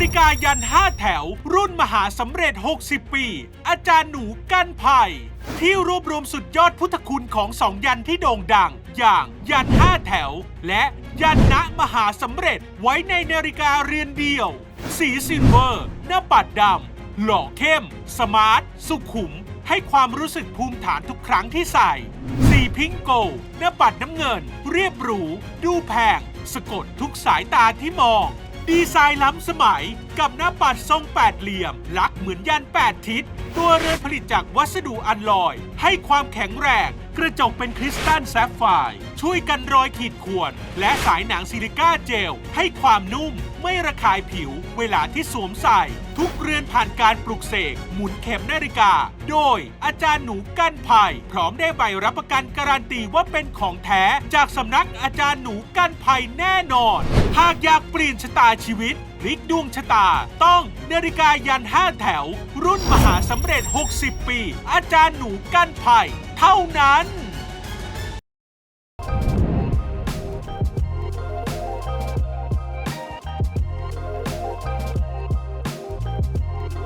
าฬิกายัน 5 แถว รุ่นมหาสำเร็จ 60 ปี อาจารย์หนูกั้นไผ่ที่รวบรวมสุดยอดพุทธคุณของสองยันที่โด่งดัง อย่างยัน 5 แถว และยันนะมหาสำเร็จไว้ในนาฬิกาเรือนเดียว สีซิลเวอร์หน้าปัดดำหล่อเข้ม สมาร์ท สุขุม ให้ความรู้สึกภูมิฐานทุกครั้งที่ใส่ สีพิงโกหน้าปัดน้ำเงิน เรียบหรู ดูแพง สะกดทุกสายตาที่มอง ดีไซน์ล้ำสมัยกับหน้าปัดทรงแปดเหลี่ยม ลักเหมือนยัน8ทิศ ตัวเรือนผลิตจากวัสดุอัลลอย ให้ความแข็งแรงกระจกเป็นคริสตัลแซฟไฟร์ช่วยกันรอยขีดข่วน และสายหนังซิลิก้าเจล ให้ความนุ่ม ไม่ระคายผิว เวลาที่สวมใส่ ทุกเรือนผ่านการปลุกเสก หมุนเข็มนาฬิกา โดยอาจารย์หนูกั้นภัย พร้อมได้ใบรับประกันการันตีว่าเป็นของแท้ จากสำนักอาจารย์หนูกั้นภัยแน่นอน หากอยากเปลี่ยนชะตาชีวิตพลิกดวงชะตา ต้องนาฬิกายันห้าแถว รุ่นมหาสำเร็จ 60 ปี อาจารย์หนูกั้นภัย เท่านั้น